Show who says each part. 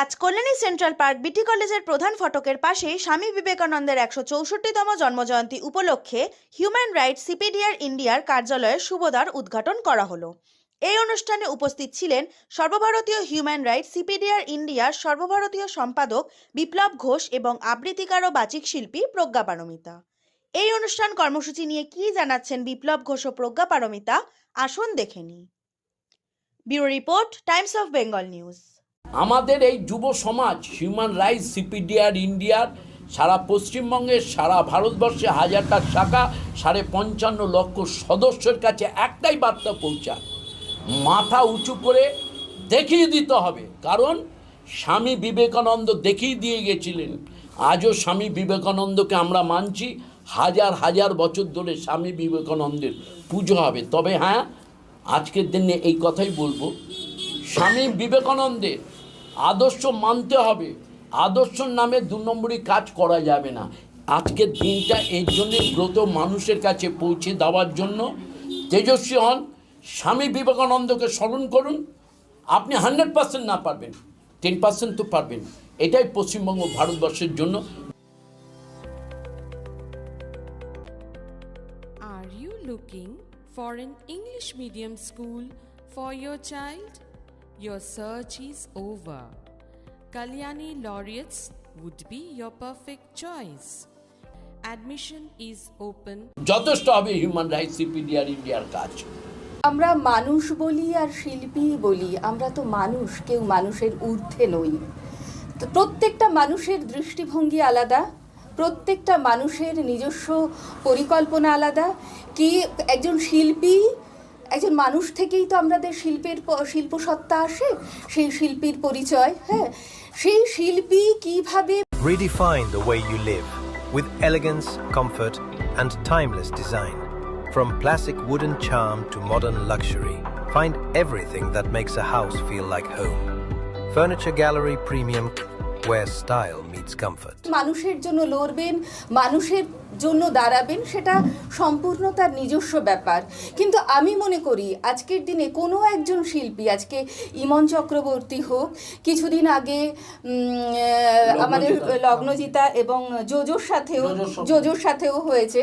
Speaker 1: আজ Kalyani central park বিটি কলেজের প্রধান ফটকের পাশে স্বামী বিবেকানন্দের একশো চৌষট্টিতম জন্মজয়ন্তী উপলক্ষে হিউম্যান রাইটস সিপিডিআর ইন্ডিয়ার কার্যালয়ের শুভদার উদ্ঘাটন করা হলো। এই অনুষ্ঠানে উপস্থিত ছিলেন সর্বভারতীয় হিউম্যান রাইটস সিপিডিআর ইন্ডিয়ার সর্বভারতীয় সম্পাদক বিপ্লব ঘোষ এবং আবৃত্তিকার ও বাচিক শিল্পী প্রজ্ঞা পারমিতা। এই অনুষ্ঠান কর্মসূচি নিয়ে কি জানাচ্ছেন বিপ্লব ঘোষ ও প্রজ্ঞা পারমিতা, আসুন দেখে নিই। Bureau report, Times of Bengal news.
Speaker 2: আমাদের এই যুব সমাজ হিউম্যান রাইটস সিপিডিআর ইন্ডিয়ার সারা পশ্চিমবঙ্গের, সারা ভারতবর্ষে হাজারটা শাখা, সাড়ে পঞ্চান্ন লক্ষ সদস্যের কাছে একটাই বার্তা পৌঁছায়। মাথা উঁচু করে দেখিয়ে দিতে হবে। কারণ স্বামী বিবেকানন্দ দেখিয়ে দিয়ে গেছিলেন। আজও স্বামী বিবেকানন্দকে আমরা মানছি। হাজার হাজার বছর ধরে স্বামী বিবেকানন্দের পুজো হবে। তবে হ্যাঁ আজকের দিনে এই কথাই বলব। স্বামী বিবেকানন্দের আদর্শ মানতে হবে। আদর্শর নামে দু নম্বরই কাজ করা যাবে না। আজকের দিনটা এর জন্যে ব্রত মানুষের কাছে পৌঁছে দেওয়ার জন্য তেজস্বী হন। স্বামী বিবেকানন্দকে স্মরণ করুন। আপনি হান্ড্রেড পার্সেন্ট না পারবেন, টেন পার্সেন্ট তো পারবেন। এটাই পশ্চিমবঙ্গ ভারতবর্ষের জন্য।
Speaker 3: Are you looking for an English medium school for your child? Your search is over. Kalyani Laureates would be your perfect choice. Admission is open
Speaker 2: যথেষ্ট হবে হিউম্যান রাইটস সিপিডিআর ইন্ডিয়ার কাজ
Speaker 4: আমরা মানুষ বলি আর শিল্পী বলি আমরা তো মানুষ কেউ মানুষের ঊর্ধ্বে নই তো প্রত্যেকটা মানুষের দৃষ্টিভঙ্গি আলাদা প্রত্যেকটা মানুষের নিজস্ব পরিকল্পনা আলাদা কি একজন শিল্পী মানুষ থেকেই তো আমাদের শিল্পের প- শিল্পসত্তা আসে সেই শিল্পীর পরিচয় হ্যাঁ সেই শিল্পী কীভাবে
Speaker 5: Redefine the way you live with elegance, comfort, and timeless design. From classic wooden charm to modern luxury, find everything that makes a house feel like home. Furniture Gallery Premium, where style meets comfort.
Speaker 4: মানুষের জন্য লড়বেন মানুষের জন্য দাঁড়াবেন সেটা সম্পূর্ণ তার নিজস্ব ব্যাপার কিন্তু আমি মনে করি আজকের দিনে কোনো একজন শিল্পী আজকে ইমন চক্রবর্তী হোক কিছুদিন আগে আমাদের
Speaker 2: লগ্নজিতা।
Speaker 4: এবং জোজোর সাথেও। জোজোর সাথেও হয়েছে